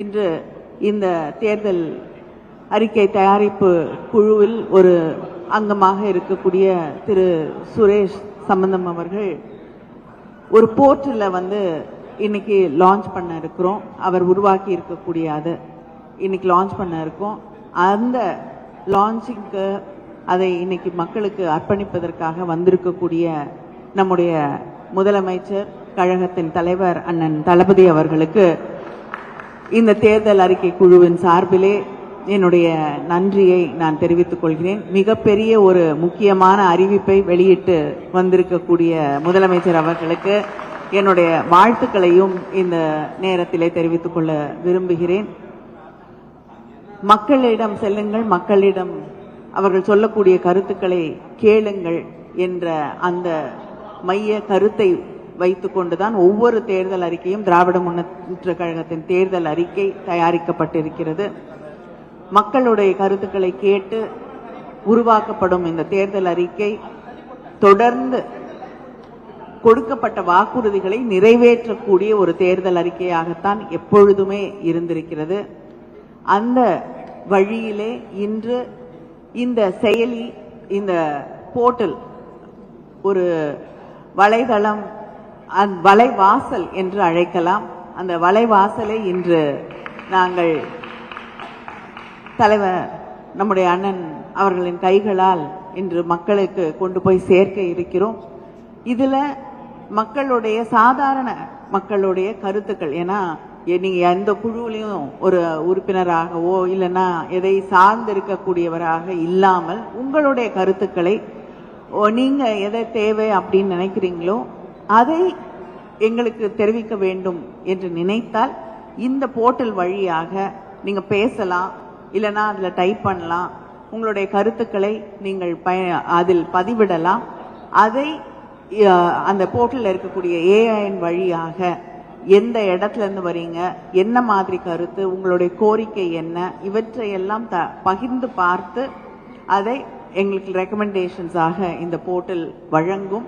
இன்று இந்த தேர்தல் அறிக்கை தயாரிப்பு குழுவில் ஒரு அங்கமாக இருக்கக்கூடிய திரு சுரேஷ் சம்பந்தம் அவர்கள் ஒரு போர்ட்டலில் வந்து இன்னைக்கு லான்ச் பண்ண இருக்கிறோம். அவர் உருவாக்கி இருக்கக்கூடிய அது இன்னைக்கு லான்ச் பண்ண இருக்கோம். அந்த லான்ச்சிங்க்கு அதை இன்னைக்கு மக்களுக்கு அர்ப்பணிப்பதற்காக வந்திருக்கக்கூடிய நம்முடைய முதலமைச்சர் கழகத்தின் தலைவர் அண்ணன் தளபதி அவர்களுக்கு இந்த தேர்தல் அறிக்கை குழுவின் சார்பிலே என்னுடைய நன்றியை நான் தெரிவித்துக் கொள்கிறேன். மிகப்பெரிய ஒரு முக்கியமான அறிவிப்பை வெளியிட்டு வந்திருக்கக்கூடிய முதலமைச்சர் அவர்களுக்கு என்னுடைய வாழ்த்துக்களையும் இந்த நேரத்திலே தெரிவித்துக் கொள்ள விரும்புகிறேன். மக்களிடம் செல்லுங்கள் மக்களிடம் அவர்கள் சொல்லக்கூடிய கருத்துக்களை கேளுங்கள் என்ற அந்த மைய கருத்தை வைத்துக்கொண்டுதான் ஒவ்வொரு தேர்தல் அறிக்கையும் திராவிட முன்னேற்ற கழகத்தின் தேர்தல் அறிக்கை தயாரிக்கப்பட்டிருக்கிறது. மக்களுடைய கருத்துக்களை கேட்டு உருவாக்கப்படும் இந்த தேர்தல் அறிக்கை தொடர்ந்து கொடுக்கப்பட்ட வாக்குறுதிகளை நிறைவேற்றக்கூடிய ஒரு தேர்தல் அறிக்கையாகத்தான் எப்பொழுதுமே இருந்திருக்கிறது. அந்த வழியிலே இன்று இந்த செயலி இந்த போர்ட்டல் ஒரு வலைதளம் அந்த வலைவாசல் என்று அழைக்கலாம். அந்த வலைவாசலை இன்று நாங்கள் தலைவர் நம்முடைய அண்ணன் அவர்களின் கைகளால் இன்று மக்களுக்கு கொண்டு போய் சேர்க்க இருக்கிறோம். இதில் மக்களுடைய சாதாரண மக்களுடைய கருத்துக்கள். ஏன்னா நீங்கள் எந்த குழுவிலையும் ஒரு உறுப்பினராகவோ இல்லைன்னா எதை சார்ந்து இருக்கக்கூடியவராக இல்லாமல் உங்களுடைய கருத்துக்களை ஓ, எதை தேவை அப்படின்னு நினைக்கிறீங்களோ அதை எங்களுக்கு தெரிவிக்க வேண்டும் என்று நினைத்தால் இந்த போர்ட்டல் வழியாக நீங்கள் பேசலாம் இல்லைன்னா அதில் டைப் பண்ணலாம். உங்களுடைய கருத்துக்களை நீங்கள் பய அதில் பதிவிடலாம். அதை அந்த போர்ட்டலில் இருக்கக்கூடிய ஏஐன் வழியாக எந்த இடத்துலேருந்து வரீங்க என்ன மாதிரி கருத்து உங்களுடைய கோரிக்கை என்ன இவற்றையெல்லாம் த பகிர்ந்து பார்த்து அதை எங்களுக்கு ரெக்கமெண்டேஷன்ஸாக இந்த போர்ட்டல் வழங்கும்.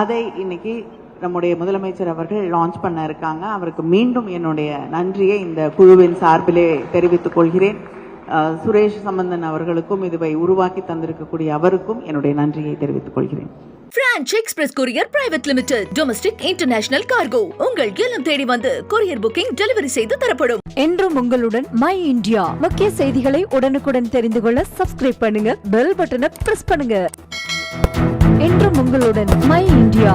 அதை இன்னைக்கு நம்முடைய முதலமைச்சர் அவர்கள் லான்ச் பண்ண இருக்காங்க. அவருக்கு மீண்டும் என்னுடைய நன்றியை இந்த குழுவின் சார்பிலே தெரிவித்துக் கொள்கிறேன். சுரேஷ் சம்பந்தன் அவர்களுக்கும் இதுவை உருவாக்கி தந்திருக்கக்கூடிய அவருக்கும் என்னுடைய நன்றியை தெரிவித்துக் கொள்கிறேன். Franch express courier private limited domestic international cargo உங்கள் இல்லம் தேடி வந்து கொரியர் புக்கிங் டெலிவரி செய்து தரப்படும். என்றும் உங்களுடன் மை இந்தியா முக்கிய செய்திகளை உடனுக்குடன் தெரிந்து கொள்ள சப்ஸ்கிரைப் பண்ணுங்க பெல் பட்டனை பிரஸ் பண்ணுங்க. என்றும் உங்களுடன் மை இந்தியா